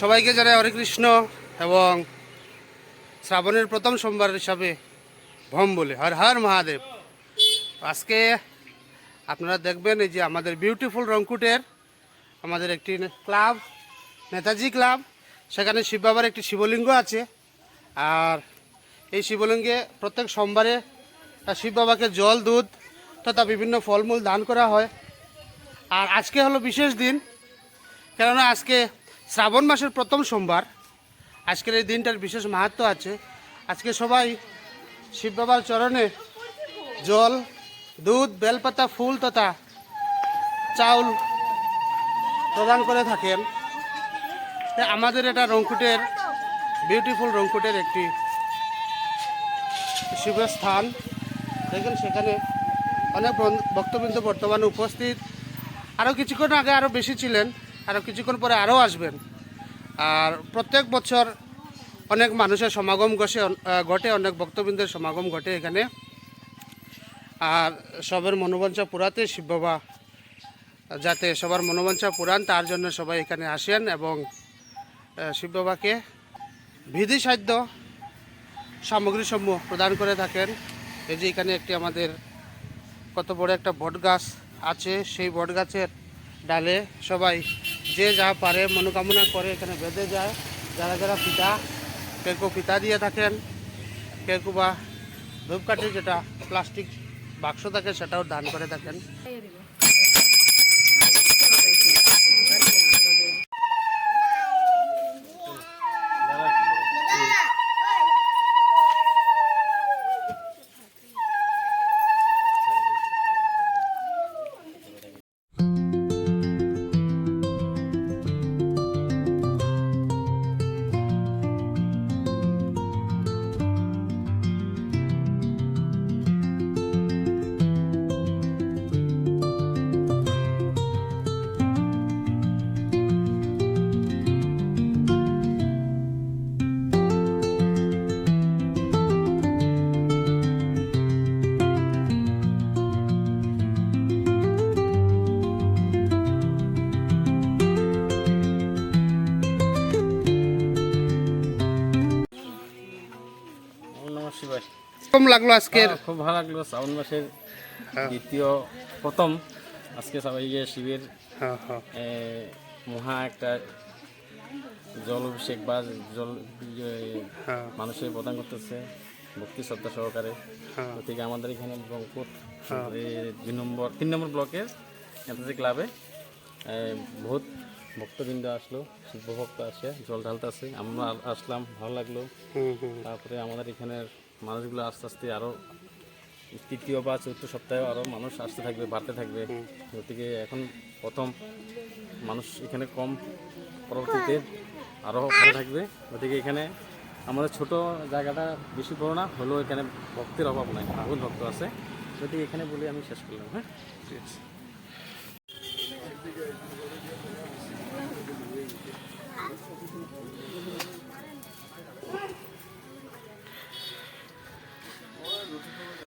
সবাইকে জানাই হরে কৃষ্ণ এবং শ্রাবণের প্রথম সোমবার হিসাবে ভম বলে। হর হর মহাদেব। আজকে আপনারা দেখবেন এই যে আমাদের বিউটিফুল রংকুটের আমাদের একটি ক্লাব, নেতাজি ক্লাব, সেখানে শিব বাবার একটি শিবলিঙ্গ আছে। আর এই শিবলিঙ্গে প্রত্যেক সোমবারে শিব বাবাকে জল, দুধ তথা বিভিন্ন ফলমূল দান করা হয়। আর আজকে হলো বিশেষ দিন। কেননা আজকে শ্রাবণ মাসের প্রথম সোমবার। আজকের এই দিনটার বিশেষ মাহাত্ম আছে। আজকে সবাই শিব বাবার চরণে জল, দুধ, বেলপাতা, ফুল তথা চাউল প্রদান করে থাকেন। আমাদের এটা রংকুটের বিউটিফুল রংকুটের একটি শিবের স্থান। দেখেন সেখানে অনেক বন- ভক্তবৃন্দ বর্তমানে উপস্থিত। আরও কিছুক্ষণ আগে আরও বেশি ছিলেন, আরও কিছুক্ষণ পরে আরও আসবেন। আর প্রত্যেক বছর অনেক মানুষের সমাগম ঘটে ঘটে, অনেক ভক্তবৃন্দের সমাগম ঘটে এখানে। আর সবের মনোবাঞ্ছা পুরাতে শিব বাবা, যাতে সবার মনোবাঞ্ছা পুরান, তার জন্য সবাই এখানে আসেন এবং শিব বাবাকে বিধি সাধ্য সামগ্রীসমূহ প্রদান করে থাকেন। এই যে এখানে একটি আমাদের কত বড় একটা বট গাছ আছে, সেই বট গাছের ডালে সবাই যে যা পারে, মনোকামনা করে এখানে বেঁধে যায়। যারা যারা ফিতা কেউ কেউ দিয়ে থাকেন, কেউ কেউ বা ধূপকাঠি যেটা প্লাস্টিক বাক্স থাকে, সেটাও দান করে থাকেন। কম লাগল আজকের? হ্যাঁ, খুব ভালো লাগল শ্রাবণ মাসের হ্যাঁ। দ্বিতীয় প্রথম। আজকে সবাই গিয়ে শিবের হ্যাঁ মহা একটা জল অভিষেক বা জল ইয়ে, মানুষের প্রদান করতেছে ভক্তি শ্রদ্ধা সহকারে। গতিকে আমাদের এখানে রংপুর দুই নম্বর তিন নম্বর ব্লকের নেতাজি ক্লাবে বহুত ভক্তবৃন্দ আসলো শিব ভক্ত আসে জল ঢালতে আসে আমরা আসলাম ভালো লাগল। তারপরে আমাদের এখানের মানুষগুলো আস্তে আস্তে আরও তৃতীয় বা চতুর্থ সপ্তাহে আরও মানুষ আসতে থাকবে বাড়তে থাকবে। গতিকে এখন প্রথম মানুষ এখানে কম পরবর্তীতে আরও ভালো থাকবে। গতিকে এখানে আমাদের ছোট জায়গাটা বেশি বড় না হলেও এখানে ভক্তের অভাব নাই আগুন ভক্ত আছে। গতিকে এখানে বলে আমি শেষ করলাম হ্যাঁ? ঠিক আছে।